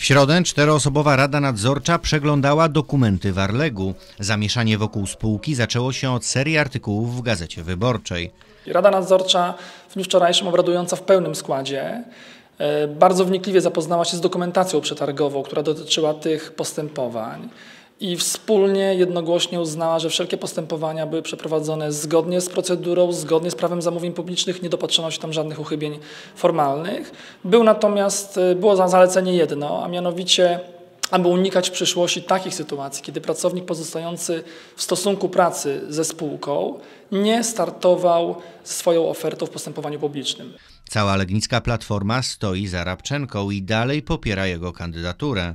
W środę czteroosobowa Rada Nadzorcza przeglądała dokumenty Warlegu. Zamieszanie wokół spółki zaczęło się od serii artykułów w Gazecie Wyborczej. Rada Nadzorcza w dniu wczorajszym obradująca w pełnym składzie e, bardzo wnikliwie zapoznała się z dokumentacją przetargową, która dotyczyła tych postępowań i wspólnie, jednogłośnie uznała, że wszelkie postępowania były przeprowadzone zgodnie z procedurą, zgodnie z prawem zamówień publicznych, nie dopatrzono się tam żadnych uchybień formalnych. Był natomiast, e, było za zalecenie jedno, a mianowicie aby unikać w przyszłości takich sytuacji, kiedy pracownik pozostający w stosunku pracy ze spółką nie startował swoją ofertą w postępowaniu publicznym. Cała Legnicka Platforma stoi za Rabczenką i dalej popiera jego kandydaturę.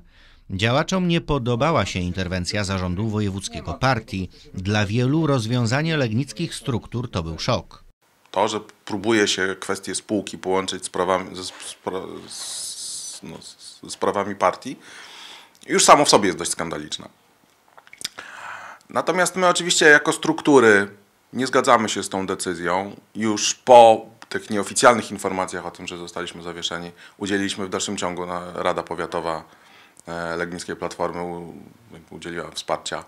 Działaczom nie podobała się interwencja zarządu wojewódzkiego partii. Dla wielu rozwiązanie legnickich struktur to był szok. To, że próbuje się kwestie spółki połączyć z prawami, z, z, no, z sprawami partii, już samo w sobie jest dość skandaliczne. Natomiast my oczywiście jako struktury nie zgadzamy się z tą decyzją. Już po tych nieoficjalnych informacjach o tym, że zostaliśmy zawieszeni, udzieliliśmy w dalszym ciągu Rada Powiatowa Legnickiej Platformy udzieliła wsparcia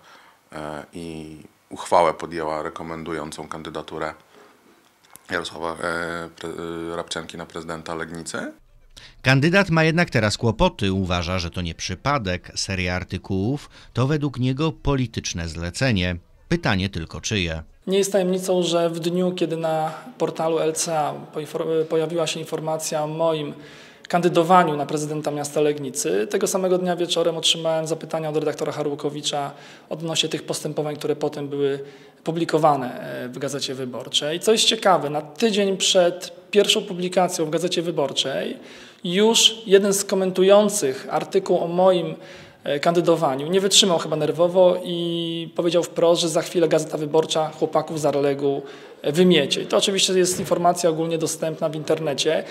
e, i uchwałę podjęła rekomendującą kandydaturę Jarosława e, Rabczenki na prezydenta Legnicy. Kandydat ma jednak teraz kłopoty. Uważa, że to nie przypadek. Seria artykułów to według niego polityczne zlecenie. Pytanie tylko czyje. Nie jest tajemnicą, że w dniu, kiedy na portalu LCA pojawiła się informacja o moim kandydowaniu na prezydenta miasta Legnicy, tego samego dnia wieczorem otrzymałem zapytania od redaktora Harłukowicza odnośnie tych postępowań, które potem były publikowane e, w Gazecie Wyborczej. Co jest ciekawe, na tydzień przed pierwszą publikacją w Gazecie Wyborczej już jeden z komentujących artykuł o moim e, kandydowaniu nie wytrzymał chyba nerwowo i powiedział wprost, że za chwilę Gazeta Wyborcza chłopaków z Arlegu e, wymiecie. I to oczywiście jest informacja ogólnie dostępna w internecie.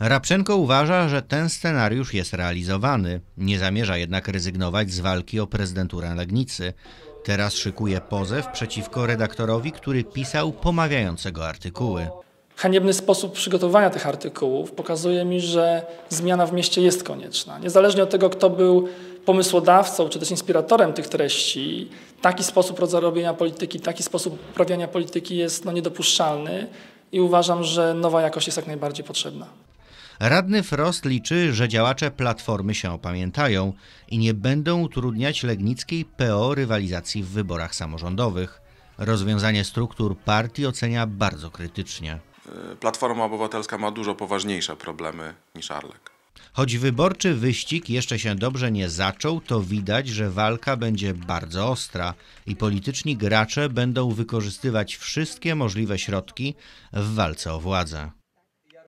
Rabczenko uważa, że ten scenariusz jest realizowany. Nie zamierza jednak rezygnować z walki o prezydenturę Legnicy. Teraz szykuje pozew przeciwko redaktorowi, który pisał pomawiającego artykuły. Haniebny sposób przygotowania tych artykułów pokazuje mi, że zmiana w mieście jest konieczna. Niezależnie od tego, kto był pomysłodawcą czy też inspiratorem tych treści, taki sposób robienia polityki, taki sposób uprawiania polityki jest no, niedopuszczalny i uważam, że nowa jakość jest jak najbardziej potrzebna. Radny Frost liczy, że działacze Platformy się opamiętają i nie będą utrudniać legnickiej PO rywalizacji w wyborach samorządowych. Rozwiązanie struktur partii ocenia bardzo krytycznie. Platforma Obywatelska ma dużo poważniejsze problemy niż Arlek. Choć wyborczy wyścig jeszcze się dobrze nie zaczął, to widać, że walka będzie bardzo ostra i polityczni gracze będą wykorzystywać wszystkie możliwe środki w walce o władzę.